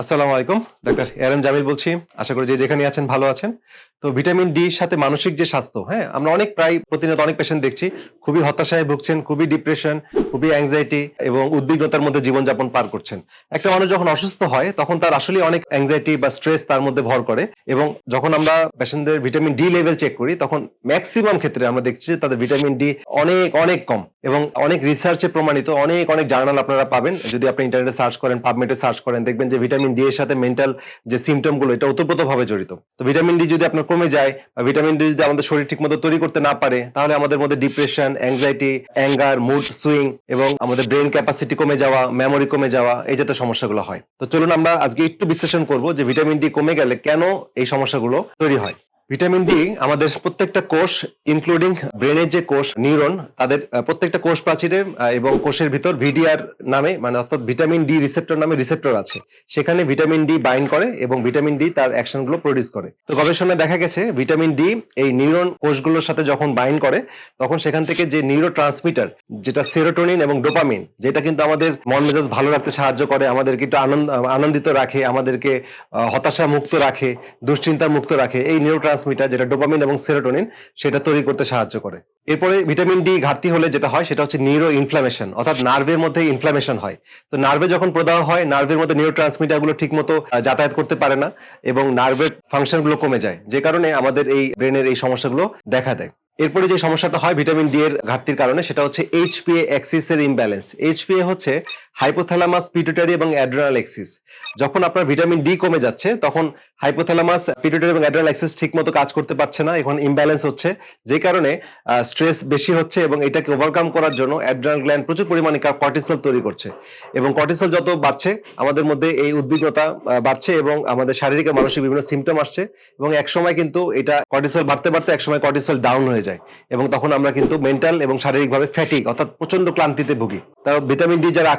আসসালামু আলাইকুম, ডাক্তার এরএম জামিল বলছি। আশা করি যে যেখানে আছেন ভালো আছেন। তো ভিটামিন ডি সাথে মানসিক যে স্বাস্থ্য হ্যাঁ আমরা অনেক প্রায় প্রতিনিয়ত অনেক পেশেন্ট দেখছি, খুবই হতাশায় ভুগছেন, খুবই ডিপ্রেশন খুবই অ্যাংজাইটি এবং উদ্বিগ্নতার মধ্যে জীবনযাপন পার করছেন। একটা মানুষ যখন অসুস্থ হয়, তখন তার আসলে অনেক অ্যাংজাইটি বা স্ট্রেস তার মধ্যে ভর করে এবং যখন আমরা পেশেন্টদের ভিটামিন ডি লেভেল চেক করি, তখন ম্যাক্সিমাম ক্ষেত্রে আমরা দেখছি যে তাদের ভিটামিন ডি অনেক অনেক কম এবং অনেক রিসার্চে প্রমাণিত, অনেক অনেক জার্নাল আপনারা পাবেন। যদি আপনি ইন্টারনেটে সার্চ করেন পাবমেটে সার্চ করেন, দেখবেন যে ভিটামিন ডি এর সাথে মেন্টাল যে সিমটমগুলো, এটা ওতপ্রোতভাবে জড়িত। তো ভিটামিন ডি যদি আপনার কমে যায় বা ভিটামিন ডি যদি আমাদের শরীর ঠিক মতো তৈরি করতে না পারে, তাহলে আমাদের মধ্যে depression anxiety anger mood swing এবং আমাদের ব্রেন ক্যাপাসিটি কমে যাওয়া মেমোরি কমে যাওয়া, এই জাতীয় সমস্যাগুলো হয়। তো চলুন আমরা আজকে একটু বিশ্লেষণ করব যে ভিটামিন ডি কমে গেলে কেন এই সমস্যাগুলো তৈরি হয়। ভিটামিন ডি আমাদের প্রত্যেকটা কোষ ইনক্লুডিং ব্রেনের যে কোষ নিউরন তাদের প্রত্যেকটা কোষ প্রাচীরে এবং কোষের ভিতর ভিডিআর নামে মানে অর্থাৎ ভিটামিন ডি রিসেপ্টর নামে রিসেপ্টর আছে। সেখানে ভিটামিন ডি বাইন্ড করে এবং ভিটামিন ডি তার অ্যাকশনগুলো প্রডিউস করে। তো গবেষণায় দেখা গেছে, ভিটামিন ডি এই নিউরন কোষগুলোর সাথে যখন বাইন্ড করে, তখন সেখান থেকে যে নিউরো ট্রান্সমিটার যেটা সেরোটোনিন এবং ডোপামিন যেটা কিন্তু আমাদের মন মেজাজ ভালো রাখতে সাহায্য করে, আমাদেরকে একটু আনন্দ, আনন্দিত রাখে, আমাদেরকে হতাশা মুক্ত রাখে, দুশ্চিন্তা মুক্ত রাখে, এই নিউরো ট্রান্সমিটার যেটা ডোপামিন এবং সেরোটোনিন, সেটা তৈরি করতে সাহায্য করে। এরপরে ভিটামিন ডি ঘাটতি হলে যেটা হয়, সেটা হচ্ছে নিউরো ইনফ্লামেশন অর্থাৎ নার্ভের মধ্যে ইনফ্লামেশন হয়। তো নার্ভে যখন প্রদাহ হয় নার্ভের মধ্যে নিউরো ট্রান্সমিটারগুলো ঠিক মতো যাতায়াত করতে পারে না এবং নার্ভের ফাংশনগুলো কমে যায়। যে কারণে আমাদের এই ব্রেনের এই সমস্যাগুলো দেখা দেয়। এরপরে যে সমস্যাটা হয় ভিটামিন ডি এর ঘাটতির কারণে, সেটা হচ্ছে এইচপিএ অ্যাক্সিস এর ইমব্যালেন্স এইচপিএ হচ্ছে হাইপোথ্যালামাস পিটুটারি এবং অ্যাড্রেনাল অ্যাক্সিস যখন আপনার ভিটামিন ডি কমে যাচ্ছে, তখন হাইপোথ্যালামাস পিটুটারি এবং অ্যাড্রেনাল অ্যাক্সিস ঠিকমতো কাজ করতে পারছে না। এখন ইমব্যালেন্স হচ্ছে, যে কারণে স্ট্রেস বেশি হচ্ছে এবং এটাকে ওভারকাম করার জন্য অ্যাড্রেনাল গ্ল্যান্ড প্রচুর পরিমাণে কর্টিসল তৈরি করছে। এবং কর্টিসল যত বাড়ছে, আমাদের মধ্যে এই উদ্বিগ্নতা বাড়ছে এবং আমাদের শারীরিক মানসিক বিভিন্ন সিমটম আসছে। এবং একসময় কিন্তু এটা কর্টিসল বাড়তে বাড়তে এক সময় কর্টিসল ডাউন হয়ে যায়। এবং তখন আমরা কিন্তু মেন্টাল এবং শারীরিকভাবে ফ্যাটিক অর্থাৎ প্রচণ্ড ক্লান্তিতে ভুগি। তার ভিটামিন ডি যারা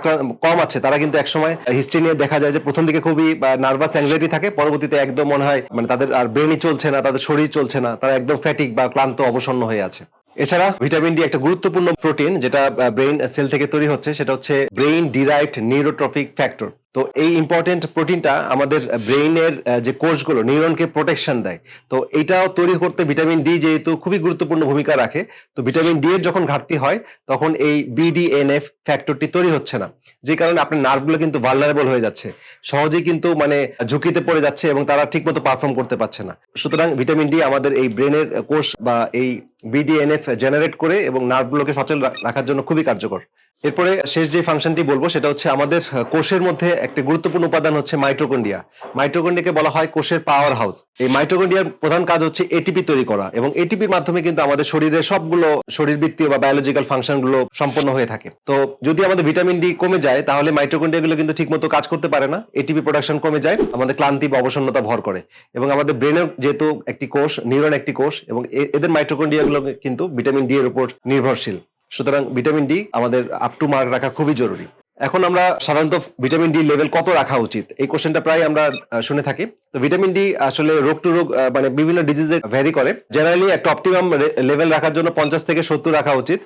কম আছে, তারা কিন্তু একসময় হিস্ট্রি নিয়ে দেখা যায় যে প্রথম দিকে খুবই নার্ভাস অ্যাংজাইটি থাকে, পরবর্তীতে একদম মনে হয় মানে তাদের আর ব্রেনই চলছে না, তাদের শরীর চলছে না, তারা একদম ফ্যাটিক বা ক্লান্ত, অবসন্ন হয়ে আছে। এছাড়া ভিটামিন ডি একটা গুরুত্বপূর্ণ প্রোটিন যেটা ব্রেইন সেল থেকে তৈরি হচ্ছে, সেটা হচ্ছে ব্রেইন ডিরাইভড নিউরোট্রফিক ফ্যাক্টর তো এই ইম্পর্টেন্ট প্রোটিনটা আমাদের ব্রেইনের যে কোষগুলো, নিউরনকে প্রোটেকশন দেয়। তো এটাও তৈরি করতে ভিটামিন ডি যেহেতু খুবই গুরুত্বপূর্ণ ভূমিকা রাখে, তো ভিটামিন ডি এর যখন ঘাটতি হয়, তখন এই বিডিএনএফ ফ্যাক্টরটি তৈরি হচ্ছে না। যে কারণে আপনার নার্ভগুলো কিন্তু ভালনারেবল হয়ে যাচ্ছে। সহজেই কিন্তু মানে ঝুঁকিতে পড়ে যাচ্ছে এবং তারা ঠিকমতো পারফর্ম করতে পারছে না। সুতরাং ভিটামিন ডি আমাদের এই ব্রেনের কোষ বা এই বিডিএনএফ জেনারেট করে এবং নার্ভগুলোকে সচল রাখার জন্য খুবই কার্যকর। এরপরে শেষ যে ফাংশনটি বলব, সেটা হচ্ছে আমাদের কোষের মধ্যে একটা গুরুত্বপূর্ণ উপাদান হচ্ছে মাইটোকন্ডিয়া মাইটোকন্ডিয়াকে বলা হয় কোষের পাওয়ার হাউস এই মাইটোকন্ডিয়ার প্রধান কাজ হচ্ছে এটিপি তৈরি করা এবং এটিপির মাধ্যমে কিন্তু আমাদের শরীরের সবগুলো শরীরবৃত্তীয় বা বায়োলজিক্যাল ফাংশনগুলো সম্পন্ন হয়ে থাকে। তো যদি আমাদের ভিটামিন ডি কমে যায়, তাহলে মাইটোকন্ডিয়া গুলো কিন্তু ঠিকমতো কাজ করতে পারে না। এটিপি প্রোডাকশন কমে যায়, আমাদের ক্লান্তি বা অবসন্নতা ভর করে। এবং আমাদের ব্রেনের যেহেতু একটি কোষ নিউরন একটি কোষ, এবং এদের মাইটোকন্ডিয়া গুলো কিন্তু ভিটামিন ডি এর উপর নির্ভরশীল। সুতরাং ভিটামিন ডি আমাদের আপ টু মার্ক রাখা খুবই জরুরি। এখন আমরা সাধারণত ভিটামিন ডি লেভেল কত রাখা উচিত? এই কোশ্চেনটা প্রায় আমরা শুনে থাকি। তো ভিটামিন ডি আসলে রোগ টু রোগ মানে বিভিন্ন ডিজিজে ভ্যারি করে। জেনারেলি একটা অপটিমাম লেভেল রাখার জন্য পঞ্চাশ থেকে সত্তর রাখা উচিত।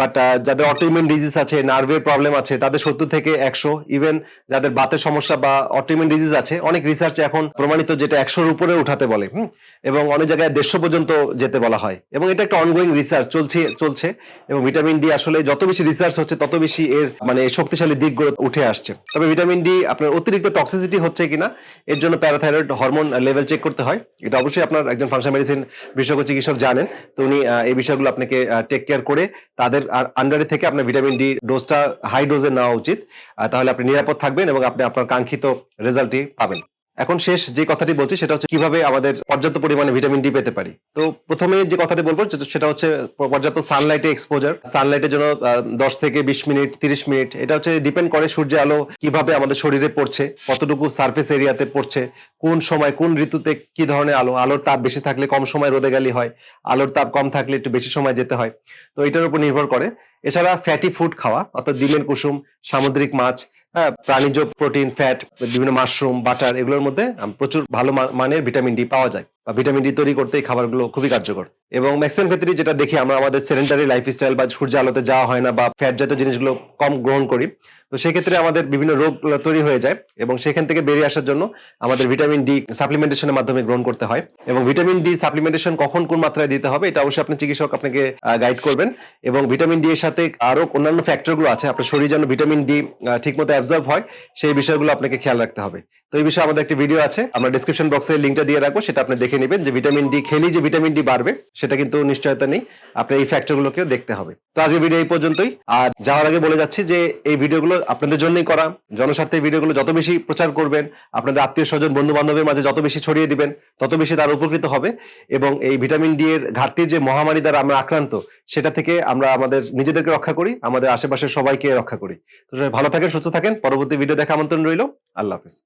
বাট যাদের অটোইমিউন ডিজিজ আছে নার্ভের প্রবলেম আছে, তাদের সত্তর থেকে একশো ইভেন যাদের বাতের সমস্যা বা অটোইমিউন ডিজিজ আছে, অনেক রিসার্চ এখন প্রমাণিত যেটা একশোর উপরে উঠাতে বলে এবং অনেক জায়গায় দেড়শো পর্যন্ত যেতে বলা হয়। এবং এটা একটা অনগোয়িং রিসার্চ চলছে চলছে, এবং ভিটামিন ডি আসলে যত বেশি রিসার্চ হচ্ছে, তত বেশি এর মানে শক্তিশালী দিকগুলো উঠে আসছে। তবে ভিটামিন ডি আপনার অতিরিক্ত টক্সিসিটি হচ্ছে কিনা, এর জন্য প্যারাথাইরয়েড হরমোন লেভেল চেক করতে হয়। এটা অবশ্যই আপনার একজন ফাংশন মেডিসিন বিশেষজ্ঞ চিকিৎসক জানেন। তো উনি এই বিষয়গুলো আপনাকে টেক কেয়ার করে তাদের আন্ডারে থেকে আপনার ভিটামিন ডি ডোজটা হাই ডোজে নেওয়া উচিত। তাহলে আপনি নিরাপদ থাকবেন এবং আপনি আপনার কাঙ্ক্ষিত রেজাল্টটি পাবেন। এখন শেষ যে কথাটি বলছি, সেটা হচ্ছে কীভাবে আমাদের পর্যাপ্ত পরিমাণে ভিটামিন ডি পেতে পারি। তো প্রথমে যে কথাটি বলব, সেটা হচ্ছে পর্যাপ্ত সানলাইটে এক্সপোজার সানলাইটের জন্য দশ থেকে বিশ মিনিট, তিরিশ মিনিট, এটা হচ্ছে ডিপেন্ড করে সূর্যের আলো কীভাবে আমাদের শরীরে পড়ছে, কতটুকু সার্ফেস এরিয়াতে পড়ছে, কোন সময়, কোন ঋতুতে কি ধরনের আলো, আলোর তাপ বেশি থাকলে কম সময় রোদে গেলে হয়, আলোর তাপ কম থাকলে একটু বেশি সময় যেতে হয়। তো এটার উপর নির্ভর করে। এছাড়া ফ্যাটি ফুড খাওয়া, অর্থাৎ ডিমের কুসুম, সামুদ্রিক মাছ হ্যাঁ প্রাণীজ প্রোটিন, ফ্যাট, বিভিন্ন মাশরুম, বাটার, এগুলোর মধ্যে প্রচুর ভালো মানের ভিটামিন ডি পাওয়া যায়। বা ভিটামিন ডি তৈরি করতে এই খাবারগুলো খুবই কার্যকর। এবং ম্যাক্সিমাম ক্ষেত্রে যেটা দেখি, আমরা আমাদের সেরেন্টারি লাইফস্টাইল বা সূর্য আলোতে যাওয়া হয় না বা ফ্যাট জাতীয় জিনিসগুলো কম গ্রহণ করি, তো সেক্ষেত্রে আমাদের বিভিন্ন রোগ তৈরি হয়ে যায় এবং সেখান থেকে বেরিয়ে আসার জন্য আমাদের ভিটামিন ডি সাপ্লিমেন্টেশনের মাধ্যমে গ্রহণ করতে হয়। এবং ভিটামিন ডি সাপ্লিমেন্টেশন কখন কোন মাত্রায় দিতে হবে, এটা অবশ্যই আপনি চিকিৎসক আপনাকে গাইড করবেন। এবং ভিটামিন ডি এর সাথে আরও অন্যান্য ফ্যাক্টরগুলো আছে, আপনার শরীর যেন ভিটামিন ডি ঠিকমতো অ্যাবজর্ব হয়, সেই বিষয়গুলো আপনাকে খেয়াল রাখতে হবে। তো এই বিষয়ে আমাদের একটি ভিডিও আছে, আমরা ডিসক্রিপশন বক্সে লিঙ্কটা দিয়ে রাখব, সেটা আপনি দেখে নেবেন যে ভিটামিন ডি খেলেই যে ভিটামিন ডি বাড়বে, সেটা কিন্তু নিশ্চয়তা নেই। আপনার এই ফ্যাক্টরগুলোকেও দেখতে হবে। তো আজকের ভিডিও এই পর্যন্তই। আর যাওয়ার আগে বলে যাচ্ছি যে এই ভিডিওগুলো আপনাদের জন্যই করা। জনস্বার্থে ভিডিওগুলো যত বেশি প্রচার করবেন, আপনাদের আত্মীয় স্বজন বন্ধু বান্ধবের মাঝে যত বেশি ছড়িয়ে দিবেন, তত বেশি তারা উপকৃত হবে। এবং এই ভিটামিন ডি এর ঘাটতির যে মহামারী দ্বারা আমরা আক্রান্ত, সেটা থেকে আমরা আমাদের নিজেদেরকে রক্ষা করি, আমাদের আশেপাশের সবাইকে রক্ষা করি। তো ভালো থাকেন, সুস্থ থাকেন। পরবর্তী ভিডিও দেখা আমন্ত্রণ রইল। আল্লাহ হাফিজ।